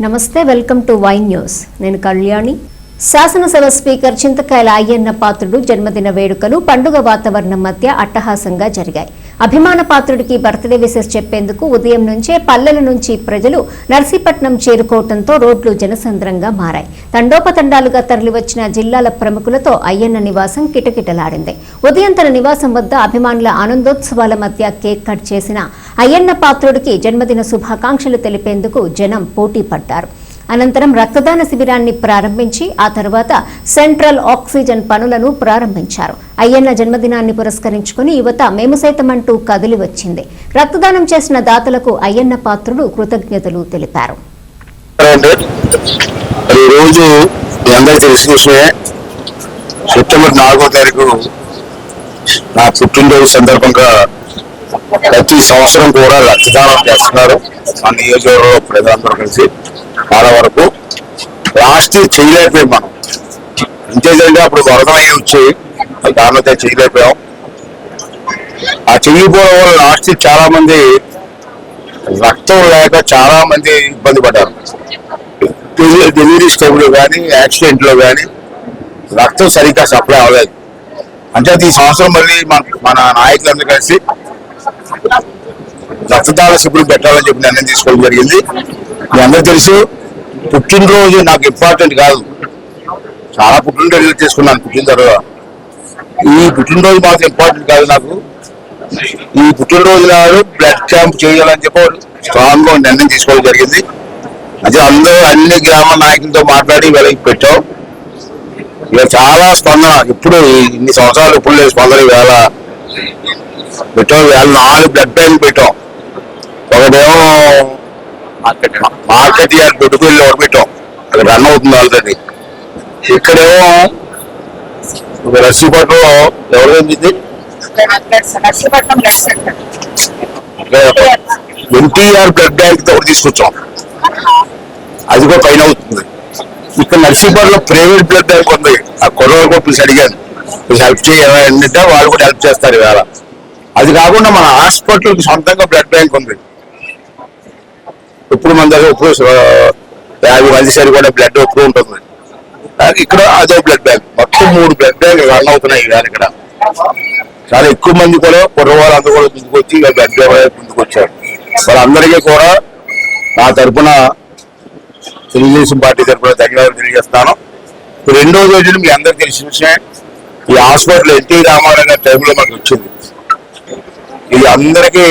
నమస్తే welcome to Y news. నేను కళ్యాణి. శాసనసభ స్పీకర్ చింతకాయల అయ్యన్న పాత్రుడు జన్మదిన వేడుకలు పండుగ వాతావరణం మధ్య అట్టహాసంగా జరిగాయి. అభిమాన పాత్రుడికి బర్త్డే విషెస్ చెప్పేందుకు ఉదయం నుంచే పల్లెల నుంచి ప్రజలు నర్సీపట్నం చేరుకోవడంతో రోడ్లు జనసంద్రంగా మారాయి. తండోపతండాలుగా తరలివచ్చిన జిల్లాల ప్రముఖులతో అయ్యన్న నివాసం కిటకిటలాడింది. ఉదయం తన నివాసం వద్ద అభిమానుల ఆనందోత్సవాల మధ్య కేక్ కట్ చేసిన అయ్యన్న పాత్రుడికి జన్మదిన శుభాకాంక్షలు తెలిపేందుకు జనం పోటీ పడ్డారు అనంతరం రక్తదాన శిబిరాన్ని ప్రారంభించి ఆ తర్వాత సెంట్రల్ ఆక్సిజన్ పనులను ప్రారంభించారు. అయ్యన్న జన్మదినాన్ని పురస్కరించుకుని యువత మేము సైతం అంటూ కదిలి వచ్చింది రక్తదానం చేసిన దాతలకు అయ్యన్న పాత్రుడు కృతజ్ఞతలు తెలిపారు. సెప్టెంబర్ నాలుగో తారీఖు నా పుట్టినరోజు సందర్భంగా ప్రతి సంవత్సరం కూడా రక్తదానం చేస్తున్నారు. మా నియోజకవర్గంలో ప్రజలందరూ కలిసి. చాలా వరకు లాస్ట్ చేయలేకపోయాం మనం. ఇంతేదంటే అప్పుడు వరదలయ్యి వచ్చి అది చేయలేకపోయాం. ఆ చెయ్యిపోవడం వల్ల లాస్ట్ చాలా మంది రక్తం లేక చాలా మంది ఇబ్బంది పడ్డారు. డెలివరీ స్టేబుల్ కానీ యాక్సిడెంట్లో కానీ రక్తం సరిగ్గా సప్లై అవ్వలేదు. అంటే ఈ సంవత్సరం మళ్ళీ మన మన నాయకులందరూ కలిసి రక్తదాన శిబిరం పెట్టాలని చెప్పి నిర్ణయం తీసుకోవడం జరిగింది. మీ అందరూ తెలుసు పుట్టినరోజు నాకు ఇంపార్టెంట్ కాదు. చాలా పుట్టినరోజు చేసుకున్నాను పుట్టిన తర్వాత. ఈ పుట్టినరోజు మాత్రం ఇంపార్టెంట్ కాదు నాకు. ఈ పుట్టినరోజు నాడు బ్లడ్ క్యాంప్ చేయాలని చెప్పి స్ట్రాంగ్గా నిర్ణయం తీసుకోవడం జరిగింది. అదే అందరూ అన్ని గ్రామ నాయకులతో మాట్లాడి వీళ్ళకి పెట్టాం. ఇక చాలా స్పందన. ఇప్పుడు ఇన్ని సంవత్సరాలు ఇప్పుడు లేదు స్పందన వేళ పెట్టాం. వేళ నాలుగు బ్లడ్ బ్యాంక్ పెట్టాం. మార్కెట్ యార్డ్ దొడ్డుకెళ్ళి ఒకటి పెట్టాం? అది రన్ అవుతుంది ఆల్రెడీ ఇక్కడేమో రసీపట్నంలో ఎవరు ఏంది ఎన్టీఆర్ బ్లడ్ బ్యాంక్తో ఒకటి తీసుకొచ్చాం. అది కూడా పైన అవుతుంది. ఇక్కడ నర్సీపట్నంలో ప్రైవేట్ బ్లడ్ బ్యాంక్ ఉంది. ఆ కుర్రవాళ్ళు కూడా పిలిచి అడిగాను పిలిచి హెల్ప్ చేయాలంటే వాళ్ళు కూడా హెల్ప్ చేస్తారు ఇవాళ. అది కాకుండా మన హాస్పిటల్కి సొంతంగా బ్లడ్ బ్యాంక్ ఉంది. ఇప్పుడు మన దగ్గర ఇప్పుడు యాభై మంది సరి కూడా బ్లడ్ ఎప్పుడు ఉంటుంది. ఇక్కడ అదే బ్లడ్ బ్యాంక్ మొత్తం మూడు బ్లడ్ బ్యాంక్ రన్ అవుతున్నాయి ఇవాళ ఇక్కడ. చాలా ఎక్కువ మంది కూడా కుర్రవాళ్ళు అందరూ కూడా ముందుకు వచ్చి బ్లడ్ బ్యాంక్ ముందుకు వచ్చారు వాళ్ళందరికీ కూడా నా తరపున తెలుగుదేశం పార్టీ తరపున ధన్యవాదాలు తెలియజేస్తాను. ఇప్పుడు రెండో రోజులు మీ అందరికి తెలిసిన విషయం ఈ హాస్పిటల్ ఎన్టీ రామారావు గారి టైంలో మనకు వచ్చింది. ఇది అందరికీ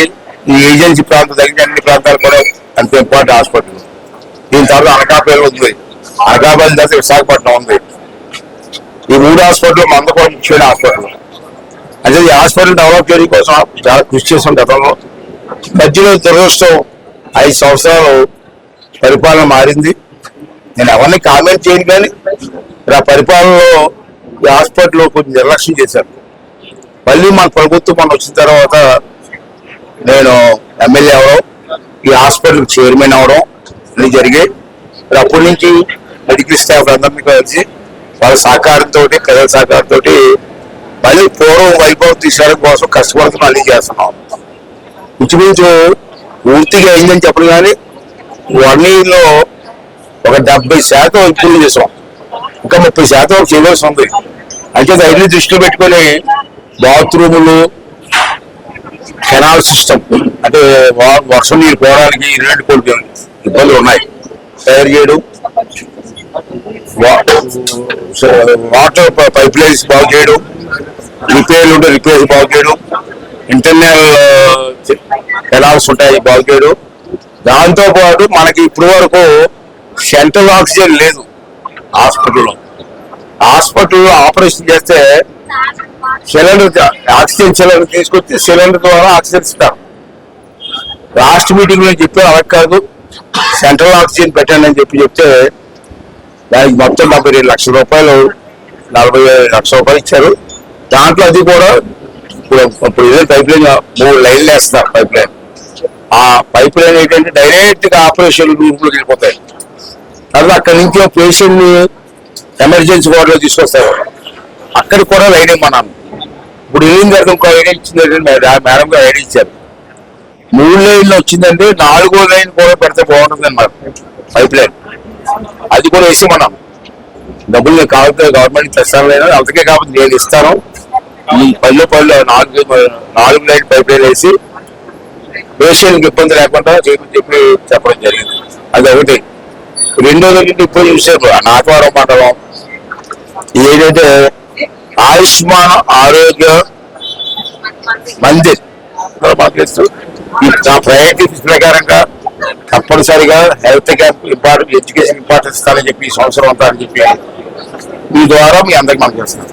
ఈ ఏజెన్సీ ప్రాంతం తగిన అన్ని ప్రాంతాలు కూడా అంత ఇంపార్టెంట్ హాస్పిటల్ దీని తర్వాత అనకాపల్లి ఉంది. అనకాపల్లి తర్వాత విశాఖపట్నం ఉంది. ఈ మూడు హాస్పిటల్ మంద కూడా ముఖ్యమైన హాస్పిటల్ అంటే ఈ హాస్పిటల్ డెవలప్ చేయడం కోసం చాలా కృషి చేసాం గతంలో. మధ్యలో దురదృష్టం ఐదు సంవత్సరాలు పరిపాలన మారింది. నేను ఎవరిని కామెంట్ చేయను కానీ ఆ పరిపాలనలో ఈ హాస్పిటల్లో కొంచెం నిర్లక్ష్యం చేశారు. మళ్ళీ మన ప్రభుత్వం మన వచ్చిన తర్వాత నేను ఎమ్మెల్యే అవడం ఈ హాస్పిటల్ చైర్మన్ అవడం ఇది జరిగాయి. మరి అప్పటి నుంచి మెడికల్ స్టాఫ్ అందరినీ కలిసి వాళ్ళ సహకారంతో ప్రజల సహకారంతో మళ్ళీ పూర్వం వైభవం తీసుకోవడం కోసం కష్టపడుతున్న మళ్ళీ చేస్తున్నాం. ఇంచుమించు పూర్తిగా అయిందని చెప్పడం కానీ వన్ ఇయర్లో ఒక డెబ్బై శాతం ఇంప్రూవ్ చేసాం ఇంకా ముప్పై శాతం చేయవలసి ఉంది. అయితే రైలు దృష్టిలో పెట్టుకొని బాత్రూములు కెనాల్ సిస్టమ్ అంటే వర్షం నీరు పోవడానికి ఇలాంటి కొన్ని ఇబ్బందులు ఉన్నాయి. తయారు చేయడం వాటర్ పైప్ లైన్స్ బాగు చేయడం రిపేర్లు ఉంటే రిపేర్స్ బాగు చేయడం ఇంటర్నల్ కెనాల్స్ ఉంటాయి బాగు చేయడం. దాంతో పాటు మనకి ఇప్పటి వరకు సెంట్రల్ ఆక్సిజన్ లేదు హాస్పిటల్లో. హాస్పిటల్లో ఆపరేషన్ చేస్తే సిలిండర్ ఆక్సిజన్ సిలిండర్ తీసుకొచ్చి సిలిండర్ ద్వారా ఆక్సిజన్ ఇస్తారు. లాస్ట్ మీటింగ్లో చెప్పారు అలా కాదు సెంట్రల్ ఆక్సిజన్ పెట్టండి అని చెప్పి చెప్తే దానికి మొత్తం డెబ్బై రెండు లక్షల రూపాయలు నలభై లక్షల రూపాయలు ఇచ్చారు. దాంట్లో అది కూడా ఇప్పుడు ఇప్పుడు ఏదో పైప్ లైన్ మూడు లైన్లు వేస్తున్నారు పైప్ లైన్ ఆ పైప్ లైన్ ఏంటంటే డైరెక్ట్గా ఆపరేషన్ రూమ్లోకి వెళ్ళిపోతాయి. తర్వాత అక్కడి నుంచి పేషెంట్ని ఎమర్జెన్సీ వార్డులో తీసుకొస్తారు. అక్కడికి కూడా లైన్ ఇమ్మన్నాను. ఇప్పుడు ఏం జరగదు? ఇంకో ఐడియా ఇచ్చిందంటే మేడం గారు ఐడియా ఇచ్చారు. మూడు లైన్లు వచ్చిందంటే నాలుగో లైన్ కూడా పెడితే బాగుంటుంది అన్నమాట పైప్ లైన్ అది కూడా వేసి మనం డబ్బులు నేను గవర్నమెంట్ తెస్తాను లేదా అందుకే కాబట్టి నేను ఇస్తాను. ఈ పల్లె పల్లె నాలుగు నాలుగు లైన్ పైప్ లైన్ వేసి పేషెంట్కి ఇబ్బంది లేకుండా చెప్పి చెప్పి చెప్పడం జరిగింది. అది ఒకటి. రెండోది ఇప్పుడు చూసారు ఆ నాటవారం మండలం ఏంటంటే ఆయుష్మాన్ ఆరోగ్య మందిర్. మాట్లాడుతూ నా ప్రయారిటీస్ ప్రకారంగా తప్పనిసరిగా health camp important education importance ఇస్తారని చెప్పి ఈ సంవత్సరం అంతా అని చెప్పి మీ ద్వారా మీ అందరికి మనం చేస్తున్నాం.